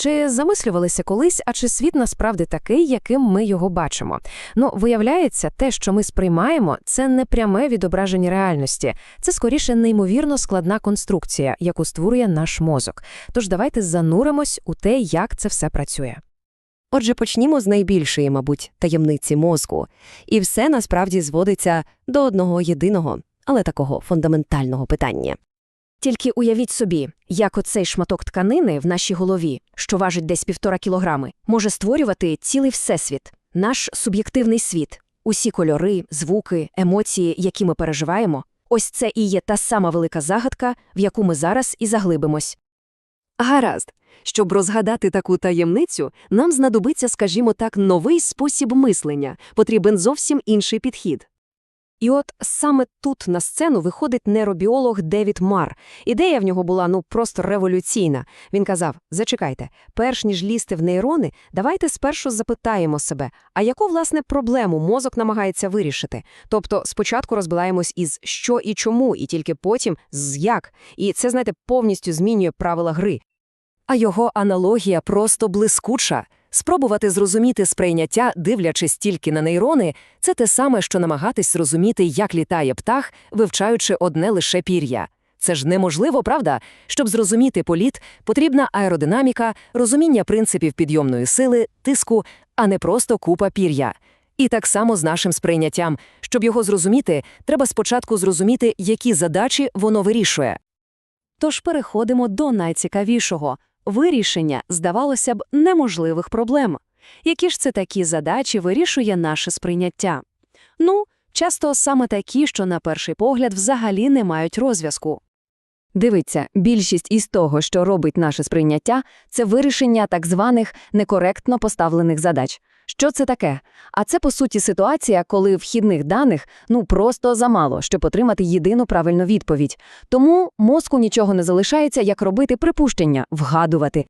Чи замислювалися колись, а чи світ насправді такий, яким ми його бачимо? Ну, виявляється, те, що ми сприймаємо, це не пряме відображення реальності, це скоріше неймовірно складна конструкція, яку створює наш мозок. Тож давайте зануримось у те, як це все працює. Отже, почнімо з найбільшої, мабуть, таємниці мозку. І все насправді зводиться до одного єдиного, але такого фундаментального питання. Тільки уявіть собі, як оцей шматок тканини в нашій голові, що важить десь півтора кілограми, може створювати цілий всесвіт, наш суб'єктивний світ, усі кольори, звуки, емоції, які ми переживаємо. Ось це і є та сама велика загадка, в яку ми зараз і заглибимось. Гаразд. Щоб розгадати таку таємницю, нам знадобиться, скажімо так, новий спосіб мислення, потрібен зовсім інший підхід. І от саме тут на сцену виходить нейробіолог Девід Мар. Ідея в нього була ну просто революційна. Він казав: зачекайте, перш ніж лізти в нейрони, давайте спершу запитаємо себе, а яку власне проблему мозок намагається вирішити. Тобто спочатку розбираємось із що і чому, і тільки потім з як. І це, знаєте, повністю змінює правила гри. А його аналогія просто блискуча. Спробувати зрозуміти сприйняття, дивлячись тільки на нейрони, це те саме, що намагатись зрозуміти, як літає птах, вивчаючи одне лише пір'я. Це ж неможливо, правда? Щоб зрозуміти політ, потрібна аеродинаміка, розуміння принципів підйомної сили, тиску, а не просто купа пір'я. І так само з нашим сприйняттям. Щоб його зрозуміти, треба спочатку зрозуміти, які задачі воно вирішує. Тож переходимо до найцікавішого вирішення, здавалося б, неможливих проблем. Які ж це такі задачі вирішує наше сприйняття? Ну, часто саме такі, що на перший погляд взагалі не мають розв'язку. Дивіться, більшість із того, що робить наше сприйняття, це вирішення так званих некоректно поставлених задач. Що це таке? А це, по суті, ситуація, коли вхідних даних ну просто замало, щоб отримати єдину правильну відповідь. Тому мозку нічого не залишається, як робити припущення, вгадувати.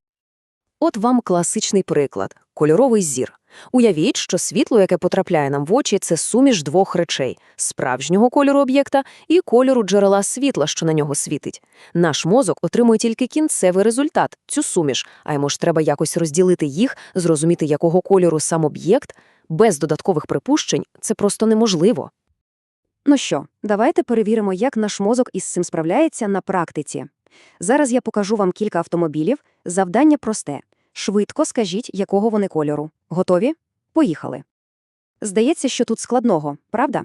От вам класичний приклад – кольоровий зір. Уявіть, що світло, яке потрапляє нам в очі, це суміш двох речей – справжнього кольору об'єкта і кольору джерела світла, що на нього світить. Наш мозок отримує тільки кінцевий результат – цю суміш, а йому ж треба якось розділити їх, зрозуміти, якого кольору сам об'єкт. Без додаткових припущень це просто неможливо. Ну що, давайте перевіримо, як наш мозок із цим справляється на практиці. Зараз я покажу вам кілька автомобілів. Завдання просте. Швидко скажіть, якого вони кольору. Готові? Поїхали. Здається, що тут складного, правда?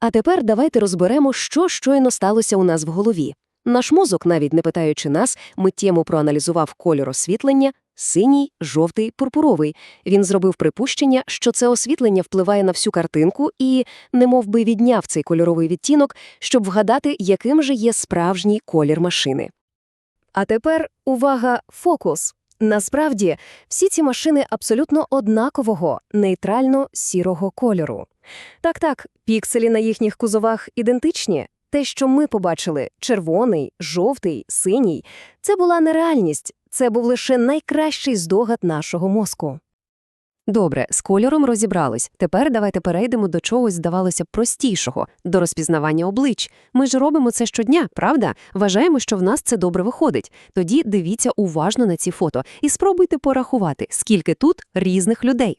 А тепер давайте розберемо, що щойно сталося у нас в голові. Наш мозок, навіть не питаючи нас, миттєво проаналізував кольор освітлення синій, жовтий, пурпуровий. Він зробив припущення, що це освітлення впливає на всю картинку і, немов би відняв цей кольоровий відтінок, щоб вгадати, яким же є справжній колір машини. А тепер увага, фокус. Насправді, всі ці машини абсолютно однакового, нейтрально-сірого кольору. Так-так, пікселі на їхніх кузовах ідентичні. Те, що ми побачили – червоний, жовтий, синій – це була нереальність, це був лише найкращий здогад нашого мозку. Добре, з кольором розібрались. Тепер давайте перейдемо до чогось, здавалося простішого – до розпізнавання облич. Ми ж робимо це щодня, правда? Вважаємо, що в нас це добре виходить. Тоді дивіться уважно на ці фото і спробуйте порахувати, скільки тут різних людей.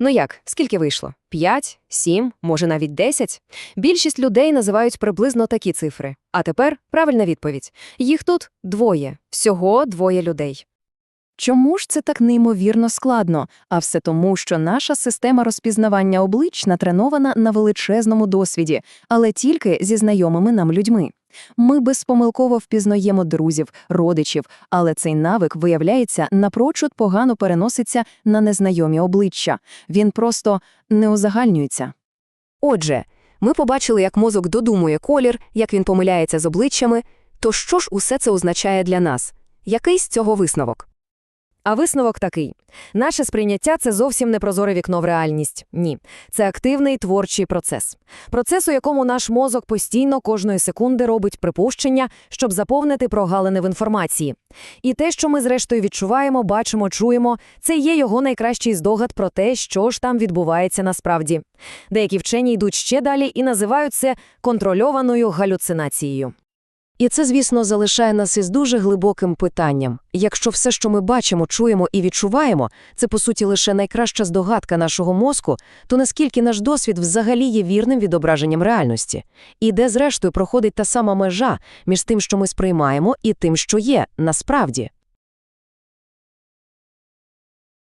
Ну як, скільки вийшло? П'ять, сім, може навіть десять? Більшість людей називають приблизно такі цифри. А тепер правильна відповідь. Їх тут двоє, всього двоє людей. Чому ж це так неймовірно складно? А все тому, що наша система розпізнавання облич натренована на величезному досвіді, але тільки зі знайомими нам людьми. Ми безпомилково впізнаємо друзів, родичів, але цей навик, виявляється, напрочуд погано переноситься на незнайомі обличчя. Він просто не узагальнюється. Отже, ми побачили, як мозок додумує колір, як він помиляється з обличчями. То що ж усе це означає для нас? Який з цього висновок? А висновок такий: наше сприйняття це зовсім не прозоре вікно в реальність. Ні, це активний творчий процес. Процес, у якому наш мозок постійно кожної секунди робить припущення, щоб заповнити прогалини в інформації. І те, що ми зрештою відчуваємо, бачимо, чуємо, це є його найкращий здогад про те, що ж там відбувається насправді. Деякі вчені йдуть ще далі і називають це контрольованою галюцинацією. І це, звісно, залишає нас із дуже глибоким питанням. Якщо все, що ми бачимо, чуємо і відчуваємо, це, по суті, лише найкраща здогадка нашого мозку, то наскільки наш досвід взагалі є вірним відображенням реальності? І де, зрештою, проходить та сама межа між тим, що ми сприймаємо, і тим, що є насправді?